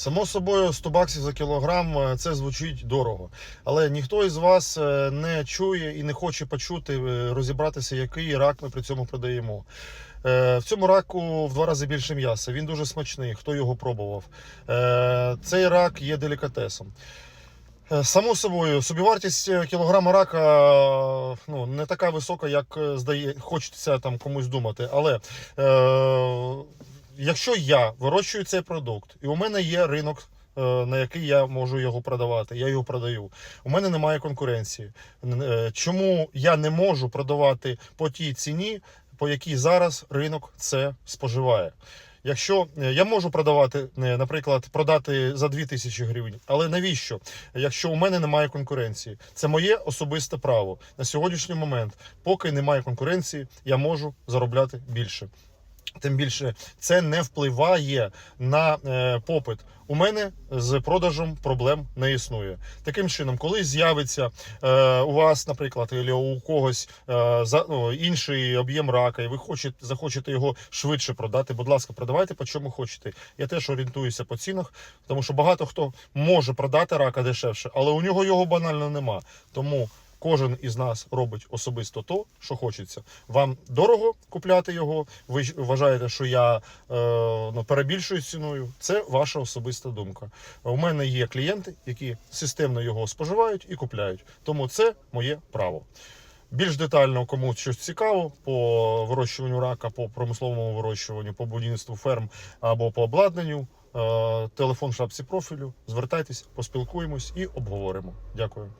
Само собою 100 баксів за кілограм е, це звучить дорого. Але ніхто із вас е, не чує і не хоче почути, е, розібратися, який рак ми при цьому продаємо. В цьому раку в два рази більше м'яса. Він дуже смачний. Хто його пробував? Цей рак є делікатесом. Само собою, собівартість кілограма рака ну, не така висока, як здає, хочеться там комусь думати. Але е, якщо я вирощую цей продукт, і у мене є ринок, е, на який я можу його продавати, я його продаю. У мене немає конкуренції. Е, Чому я не можу продавати по тій ціні, по якій зараз ринок це споживає? Якщо е, я можу продавати, наприклад, продати за 2000 гривень, але навіщо? Якщо у мене немає конкуренції, це моє особисте право на сьогоднішній момент. Поки немає конкуренції, я можу заробляти більше. Тим більше це не впливає на е, попит. У мене з продажем проблем не існує. Таким чином, коли з'явиться е, у вас, наприклад, або у когось е, за, ну, інший об'єм рака, і ви хочете, захочете його швидше продати, будь ласка, продавайте по чому хочете. Я теж орієнтуюся по цінах, тому що багато хто може продати рака дешевше, але у нього його банально нема. Тому Кожен із нас робить особисто то, що хочеться. Вам дорого купляти його. Ви вважаєте, що я е, ну, перебільшую ціною. Це ваша особиста думка. У мене є клієнти, які системно його споживають і купляють. Тому це моє право. Більш детально, кому щось цікаво по вирощуванню рака, по промисловому вирощуванню, по будівництву ферм або по обладнанню. е, Телефон в шапці профілю. Звертайтесь, поспілкуємось і обговоримо. Дякую.